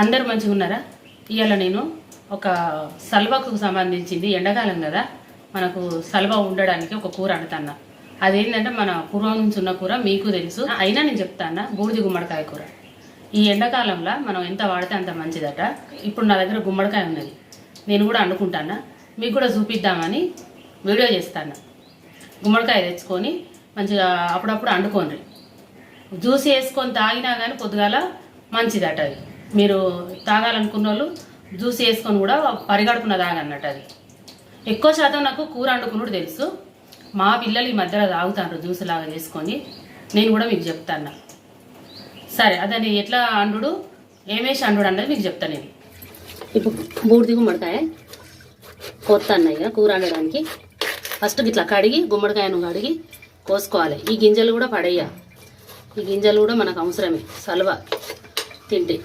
అందరు మంచిగా ఉన్నారా? ఇవాళ నేను ఒక సల్వకు సంబంధించింది ఎండాకాలం కదా మనకు సల్వ ఉండడానికి ఒక కూర అంటున్నా అదేంటంటే మన పూర్వం నుంచి ఉన్న కూర మీకు తెలుసు అయినా నేను చెప్తాను బూడిది గుమ్మడికాయ కూర. ఈ ఎండాకాలంలో మనం ఎంత వాడితే అంత మంచిదట. ఇప్పుడు నా దగ్గర గుమ్మడికాయ ఉన్నది నేను కూడా అనుకుంటాను మీకు కూడా చూపిద్దామని వీడియో చేస్తాను గుమ్మడికాయ తెచ్చుకొని మంచిగా అప్పుడప్పుడు వండుకోండి. జ్యూస్ వేసుకొని తాగినా కానీ పొద్దుగాల మంచిదట అది. మీరు తాగాలనుకున్న వాళ్ళు జ్యూస్ వేసుకొని కూడా పరిగడుపున తాగన్నట్టు అది. ఎక్కువ శాతం నాకు కూర వండుకున్నాడు తెలుసు. మా పిల్లలు ఈ మధ్యలో తాగుతారు జ్యూస్ లాగా చేసుకొని. నేను కూడా మీకు చెప్తాను సరే అదని ఎట్లా అండు ఏమేసి అండు అన్నది మీకు చెప్తాను నేను. ఇప్పుడు బూడిది గుమ్మడికాయ కొత్త అన్నయ్య కూర వండడానికి. ఫస్ట్ ఇట్లా కడిగి గుమ్మడికాయను కడిగి కోసుకోవాలి. ఈ గింజలు కూడా పడేయ ఈ గింజలు కూడా మనకు అవసరమే. సలవ తింటే.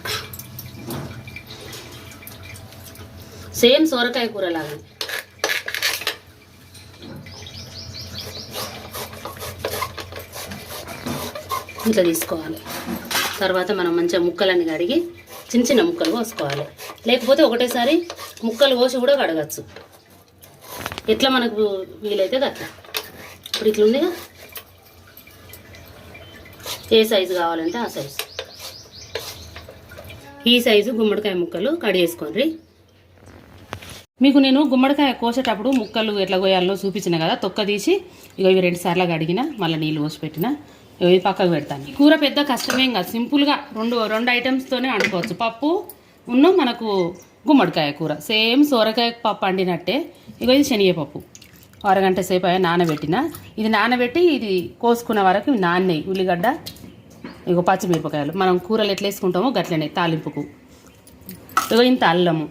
సేమ్ సొరకాయ కూర లాగా. ఇట్లా తీసుకోవాలి. తర్వాత మనం మంచిగా ముక్కలన్నీ కడిగి చిన్న చిన్న ముక్కలు కోసుకోవాలి. లేకపోతే ఒకటేసారి ముక్కలు కోసి కూడా కడగచ్చు. ఎట్లా మనకు వీలైతే అట్లా. ఇప్పుడు ఇట్లా ఉందిగా ఏ సైజు కావాలంటే ఆ సైజు. ఈ సైజు గుమ్మడికాయ ముక్కలు కడిగేసుకోండి. మీకు నేను గుమ్మడికాయ కోసేటప్పుడు ముక్కలు ఎట్లా కోయాలో చూపించిన కదా తొక్క తీసి ఇక ఇవి రెండు సార్లు కడిగిన మళ్ళీ నీళ్ళు పోసి పెట్టిన ఇగో ఇవి పక్కకు పెడతాను. కూర పెద్ద కష్టమేం కాదు సింపుల్గా రెండు రెండు ఐటమ్స్తోనే వండుకోవచ్చు. పప్పు ఉన్న మనకు గుమ్మడికాయ కూర. సేమ్ సోరకాయ పప్పు వండినట్టే ఇగో ఇది శనగపప్పు. అరగంట సేపు అయ్యా నానబెట్టిన. ఇది నానబెట్టి ఇది కోసుకున్న వరకు నాన్నాయి నాన్నయి. ఉల్లిగడ్డ ఇగో పచ్చిమిరపకాయలు. మనం కూరలు ఎట్లా వేసుకుంటామో గట్లనే తాలింపుకు. ఇగో ఇంత అల్లము.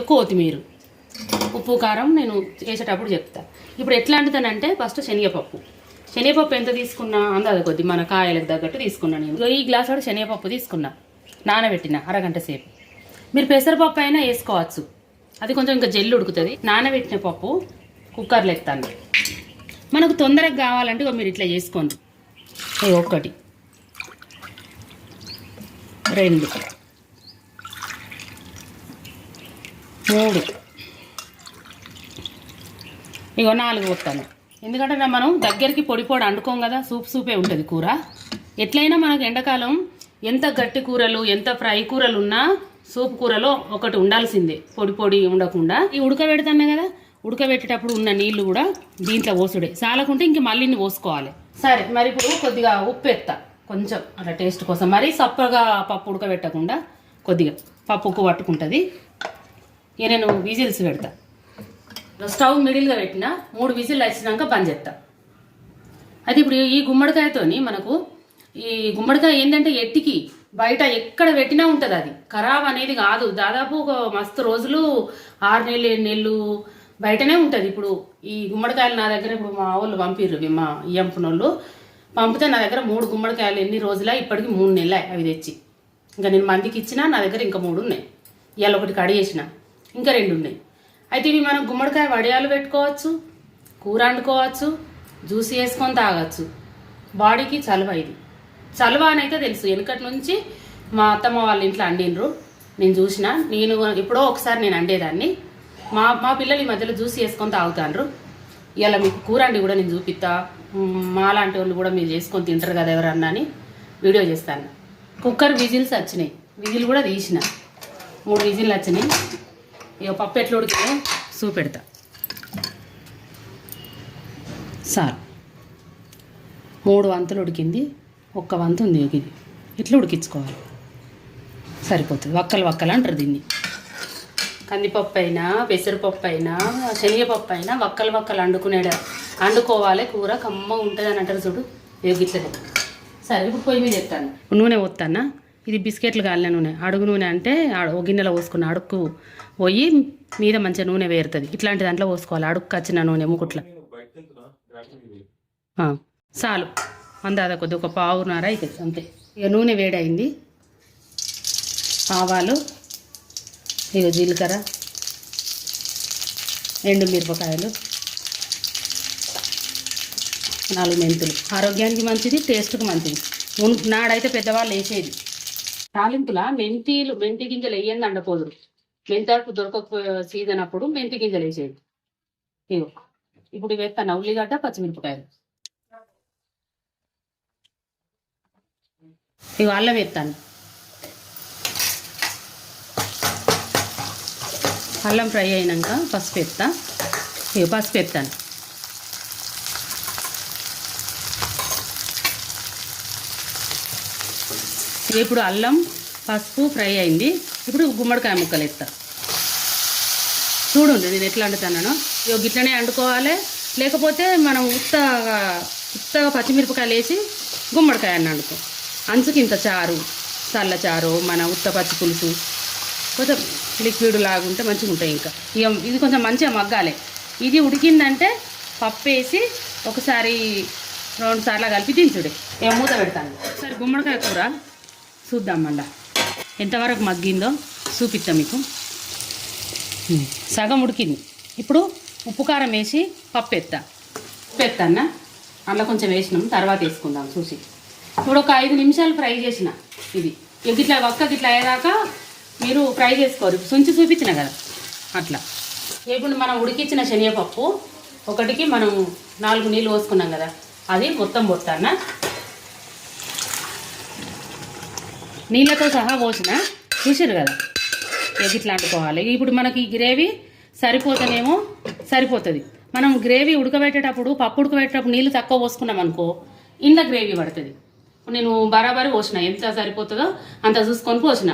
కొత్తిమీర? ఉప్పు కారం నేను వేసేటప్పుడు చెప్తా. ఇప్పుడు ఎట్లా వండుతానంటే ఫస్ట్ శనగపప్పు. శనగపప్పు ఎంత తీసుకున్నా అందాది కొద్ది మన కాయలకు తగ్గట్టు తీసుకున్నా నేను. ఈ గ్లాస్ వాడు శనగపప్పు తీసుకున్నా నానబెట్టిన అరగంట సేపు. మీరు పెసరపప్పు అయినా వేసుకోవచ్చు. అది కొంచెం ఇంకా జల్లు ఉడుకుతుంది. నానబెట్టిన పప్పు కుక్కర్లో ఎత్తాను. మనకు తొందరగా కావాలంటే మీరు ఇట్లా చేసుకోండి. ఒకటి రెండు. మూడు. ఇగో నాలుగు కొట్టాను ఎందుకంటే మనం దగ్గరికి పొడి పొడి వండుకోం కదా సూప్ సూపే ఉంటుంది కూర. ఎట్లయినా మనకు ఎండాకాలం ఎంత గట్టి కూరలు ఎంత ఫ్రై కూరలు ఉన్నా సూప్ కూరలో ఒకటి ఉండాల్సిందే. పొడి పొడి ఉండకుండా. ఈ ఉడకబెడతానే కదా ఉడకబెట్టేటప్పుడు ఉన్న నీళ్ళు కూడా దీంట్లో పోసుడే. చాలకుంటే ఇంక మళ్ళీ పోసుకోవాలి. సరే మరి ఇప్పుడు కొద్దిగా ఉప్పు ఎత్తా. కొంచెం అలా టేస్ట్ కోసం. మరీ సప్పగా పప్పు ఉడకబెట్టకుండా కొద్దిగా పప్పు ఉప్పు పట్టుకుంటుంది. ఇక నేను విజిల్స్ పెడతా. స్టవ్ మిడిల్గా పెట్టిన మూడు విజిల్ వచ్చినాక బంద్ చేస్తా. అయితే ఇప్పుడు ఈ గుమ్మడికాయతోని మనకు ఈ గుమ్మడికాయ ఏంటంటే ఎట్టికి బయట ఎక్కడ పెట్టినా ఉంటుంది అది. ఖరాబ్ అనేది కాదు. దాదాపు ఒక మస్తు రోజులు ఆరు నెలలు ఏడు నెలలు బయటనే ఉంటుంది. ఇప్పుడు ఈ గుమ్మడికాయలు నా దగ్గర ఇప్పుడు మా వాళ్ళు పంపిర్రు మా ఇయ్యంపునోళ్ళు. పంపితే నా దగ్గర మూడు గుమ్మడికాయలు ఎన్ని రోజులా ఇప్పటికి మూడు నెలలే అవి తెచ్చి. ఇంకా నేను మందికి ఇచ్చినా నా దగ్గర ఇంకా మూడు ఉన్నాయి. ఇవాళ ఒకటి కడిగేసిన. ఇంకా రెండు ఉన్నాయి అయితే ఇవి మనం గుమ్మడికాయ వడియాలు పెట్టుకోవచ్చు కూర వండుకోవచ్చు జ్యూస్ వేసుకొని తాగొచ్చు. బాడీకి చలువ ఇది. చలువ అని అయితే తెలుసు. వెనుకటి నుంచి మా అత్తమ్మ వాళ్ళ ఇంట్లో అండినరు. నేను చూసిన నేను ఎప్పుడో ఒకసారి నేను అండేదాన్ని. మా మా పిల్లలు ఈ మధ్యలో జ్యూస్ వేసుకొని తాగుతాండ్రు. ఇవాళ మీకు కూర అండి కూడా నేను చూపిస్తా. మా లాంటి వాళ్ళు కూడా మీరు చేసుకొని తింటారు కదా ఎవరన్నా అని వీడియో చేస్తాను. కుక్కర్ విజిల్స్ వచ్చినాయి. విజిల్ కూడా తీసిన. మూడు విజిల్ వచ్చినాయి. ఇక పప్పు ఎట్లా ఉడికిందో చూపెడతా సార్ మూడు వంతులు ఉడికింది ఒక్క వంతు ఉంది ఇది. ఇట్లా ఉడికించుకోవాలి? సరిపోతుంది. వక్కలు వక్కలు అంటారు దీన్ని. కందిపప్పు అయినా పెసరపప్పు అయినా శనగపప్పు అయినా వక్కలు వక్కలు వండుకునేడ వండుకోవాలి కూర కమ్మ ఉంటుంది అని అంటారు చూడు. ఇక సరే ఇప్పుడు పొయ్యి మీద ఎత్తాను. నూనె పోతానా ఇది బిస్కెట్లు కాలిన నూనె. అడుగు నూనె అంటే ఒక గిన్నెలో పోసుకున్న అడుక్కు పోయి మీద మంచిగా నూనె వేరుతుంది. ఇట్లాంటి దాంట్లో పోసుకోవాలి. అడుక్కు వచ్చిన నూనె ముకుట్ల. చాలు. అందాద కొద్ది ఒక పావున్నర అవుతుంది అంతే. ఇక నూనె వేడైంది. ఆవాలు ఇక జీలకర్ర ఎండు మిరపకాయలు నాలుగు మెంతులు. ఆరోగ్యానికి మంచిది టేస్ట్కి మంచిది. నాడైతే పెద్దవాళ్ళు వేసేది. తాలింపుల మెంతీలు మెంతి గింజలు వేయండి అండపోదురు. మెంతాకు దొరకక సీజన్ అప్పుడు మెంతి గింజలు వేసేది ఇగో ఇప్పుడు వేస్తాను. ఉల్లిగడ్డ పచ్చిమిరపకాయలు. ఇగో అల్లం వేస్తాను. అల్లం ఫ్రై అయినాక పసుపు ఎత్తా ఇక పసుపు ఎత్తాను ఇప్పుడు అల్లం పసుపు ఫ్రై అయింది. ఇప్పుడు గుమ్మడికాయ ముక్కలు ఎత్తా. చూడండి నేను ఎట్లా వండుతాను ఇక గిట్లనే వండుకోవాలి. లేకపోతే మనం ఉత్తగా ఉత్తగా పచ్చిమిరపకాయలు వేసి గుమ్మడికాయ అని వండుకో అంచుకింత చారు చల్ల చారు మన ఉత్త పచ్చి పులుసు. కొంచెం లిక్విడ్ లాగుంటే మంచిగా ఉంటాయి ఇంకా. ఇక ఇది కొంచెం మంచిగా మగ్గాలి. ఇది ఉడికిందంటే పప్పు వేసి ఒకసారి రెండు సార్లు కలిపి దించుడే ఏం మూత పెడతాను. ఒకసారి గుమ్మడికాయ కూర చూద్దాం మళ్ళీ. ఎంతవరకు మగ్గిందో చూపిస్తాం మీకు. సగం ఉడికింది. ఇప్పుడు ఉప్పు కారం వేసి పప్పు ఎత్తా ఉప్పు ఎత్తాన్న అందులో కొంచెం వేసినాం తర్వాత వేసుకుందాం చూసి. ఇప్పుడు ఒక ఐదు నిమిషాలు ఫ్రై చేసిన ఇది. ఇక ఇట్లా ఒక్క ఇట్లా అయ్యేదాకా మీరు ఫ్రై చేసుకోరు. సుంచి చూపించిన కదా. అట్లా. ఇప్పుడు మనం ఉడికించిన శనగపప్పు ఒకటికి మనం నాలుగు నీళ్ళు పోసుకున్నాం కదా. అది మొత్తం పొత్తాన్న నీళ్ళతో సహా పోసిన. చూసారు కదా? ఎగ్ ఇట్లా అంటుకోవాలి? ఇప్పుడు మనకి గ్రేవీ సరిపోతేనేమో సరిపోతుంది. మనం గ్రేవీ ఉడకబెట్టేటప్పుడు పప్పు ఉడకబెట్టేటప్పుడు నీళ్ళు తక్కువ పోసుకున్నాం అనుకో ఇంత గ్రేవీ పడుతుంది. నేను బరాబరి పోసిన. ఎంత సరిపోతుందో అంత చూసుకొని పోసిన.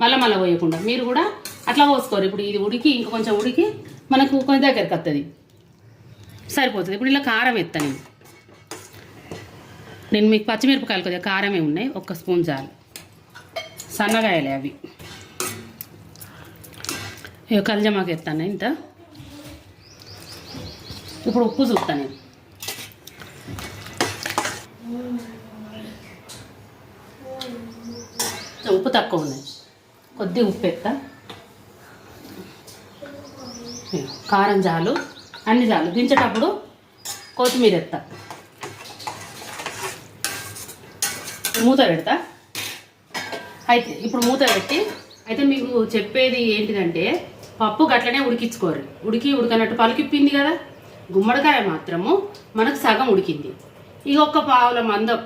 మళ్ళీ మళ్ళీ పోయకుండా. మీరు కూడా అట్లా పోసుకోరు. ఇప్పుడు ఇది ఉడికి ఇంకా కొంచెం ఉడికి మనకు కొంచెం దగ్గరికి వస్తుంది సరిపోతుంది. ఇప్పుడు ఇలా కారం ఎత్తాను నేను నేను మీకు పచ్చిమిరపకాయలు కొద్దిగా కారమే ఉన్నాయి. ఒక్క స్పూన్ చాలు. సన్నగాయలే అవి. ఇక కల్జమాకు ఎత్తాను ఇంత? ఇప్పుడు ఉప్పు చూస్తాను నేను. ఉప్పు తక్కువ ఉన్నాయి. కొద్ది ఉప్పు ఎత్తా. కారం చాలు అన్ని చాలు. దించేటప్పుడు కొత్తిమీర ఎత్తా. మూత పెడతా. అయితే ఇప్పుడు మూత పెట్టి అయితే మీకు చెప్పేది ఏంటిదంటే పప్పు గట్లనే ఉడికించుకోరు. ఉడికి ఉడకనట్టు పలుకిప్పింది కదా. గుమ్మడికాయ మాత్రము మనకు సగం ఉడికింది. ఇక ఒక్క పావుల మందం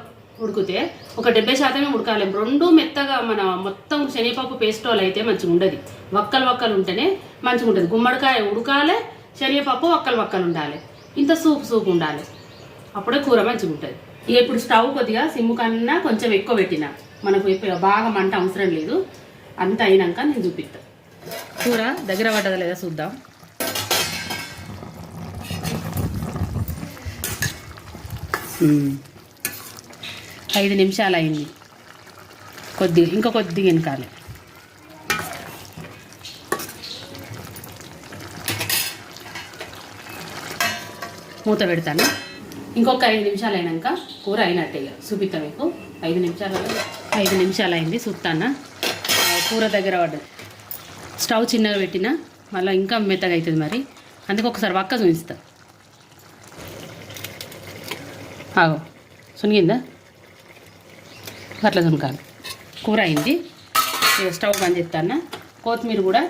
ఉడికితే ఒక డెబ్బై శాతమే ఉడకాలి. రెండు మెత్తగా మన మొత్తం శనగపప్పు పేస్టోల్ అయితే మంచిగా ఉండదు. వక్కలు వక్కలు ఉంటేనే మంచిగా ఉంటుంది. గుమ్మడికాయ ఉడకాలి శనగపప్పు వక్కలు వక్కలు ఉండాలి. ఇంత సూప్ సూప్ ఉండాలి. అప్పుడే కూర మంచిగా ఉంటుంది. ఇక ఇప్పుడు స్టవ్ కొద్దిగా సిమ్ము కన్నా కొంచెం ఎక్కువ పెట్టిన. మనకు బాగా మంట అవసరం లేదు. అంత అయినాక నేను చూపిస్తా. కూర దగ్గర పడ్డదా లేదా చూద్దాం. ఐదు నిమిషాలు అయింది. కొద్దిగా ఇంకా కొద్దిగా వెనకాలి. మూత పెడతాను. ఇంకొక ఐదు నిమిషాలు అయినాక కూర అయినట్టే ఇక. చూపిస్తా మీకు. ఐదు నిమిషాలు ఐదు నిమిషాలు అయింది చూస్తాను కూర దగ్గర పడ్డది స్టవ్ చిన్నగా పెట్టిన మళ్ళీ ఇంకా మెత్తగా అవుతుంది మరి. అందుకు ఒకసారి వక్క చూపిస్తా. ఆగో. సునిగిందా? అట్లా తునకాలి కూర అయింది. స్టవ్ బంద్ చేస్తాను కొత్తిమీర కూడా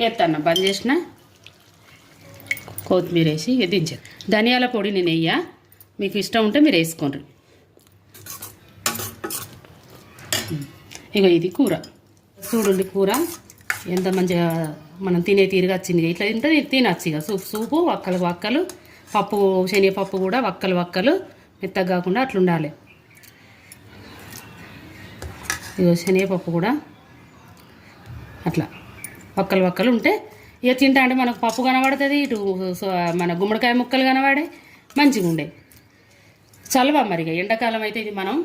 వేస్తాను బంద్ చేసిన కొత్తిమీర వేసి దించాను ధనియాల పొడి నేను వేయ మీకు ఇష్టం ఉంటే మీరు వేసుకోండి. ఇక ఇది కూర. చూడండి కూర. ఎంత మంచిగా మనం తినే తీరుగా వచ్చింది. ఇట్లా తింటే తినచ్చు ఇక సూప్ సూపు వక్కలు వక్కలు. పప్పు శనగపప్పు కూడా వక్కలు వక్కలు. మెత్తగా కాకుండా అట్లా ఉండాలి. ఇగో శనగపప్పు కూడా అట్లా. వక్కలు వక్కలు ఉంటే ఇక తింటా అంటే మనకు పప్పు కనబడుతుంది. ఇటు మన గుమ్మడికాయ ముక్కలు కనబడే మంచిగా ఉండే. చలవ మరి ఇక ఎండాకాలం అయితే ఇది మనం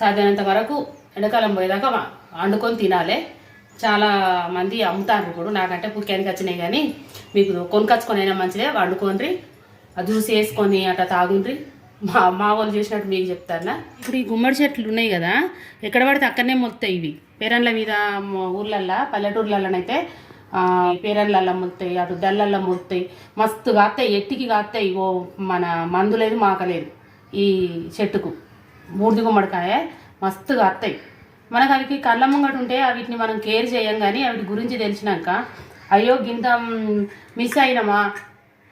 సాధ్యమైనంత వరకు ఎండాకాలం పోయేదాకా వండుకొని తినాలి. చాలా మంది అమ్ముతారు ఇప్పుడు. నాకంటే పుక్కానికి వచ్చినాయి కానీ మీకు కొనుకొచ్చుకొని అయినా మంచిదే. వండుకోండి ఆ జ్యూస్ వేసుకొని అట్లా తాగుండ్రి. మా మా వాళ్ళు చేసినట్టు మీకు చెప్తారా ఇప్పుడు ఈ గుమ్మడి చెట్లు ఉన్నాయి కదా ఎక్కడ పడితే అక్కడనే మొత్తాయి ఇవి. పేరన్ల మీద ఊర్లల్లో పల్లెటూర్లలోనైతే ఆ, పేరన్లల్లో అటు దళ్ళల్లో మొత్తాయి మస్తు కాస్తాయి ఎట్టికి కాస్తాయి ఓ మన మందు లేదు మాకలేదు ఈ చెట్టుకు. బూడిది గుమ్మడికాయ మస్తుగా వస్తాయి మనకు అవి కళ్ళ ముంగట ఉంటే వీటిని మనం కేర్ చేయం కానీ వాటి గురించి తెలిసినాక అయ్యో గింత మిస్ అయినమా?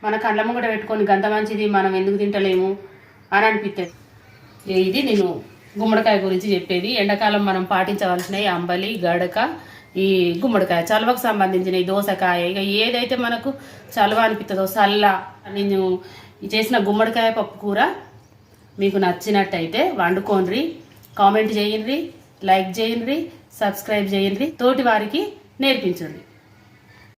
మన కళ్ళ ముంగట పెట్టుకొని గంత మంచిది మనం ఎందుకు తింటలేము? అని అనిపిస్తుంది ఇది నేను గుమ్మడికాయ గురించి చెప్పేది. ఎండాకాలం మనం పాటించవలసినవి అంబలి గడక ఈ గుమ్మడికాయ చలవకు సంబంధించిన ఈ దోసకాయ ఇక ఏదైతే మనకు చలవ అనిపిస్తుందో సల్ల నేను చేసిన గుమ్మడికాయ పప్పు కూర మీకు నచ్చినట్టయితే వండుకోండి కామెంట్ చేయండి లైక్ చేయండి సబ్స్క్రైబ్ చేయండి. తోటి వారికి నేర్పించండి.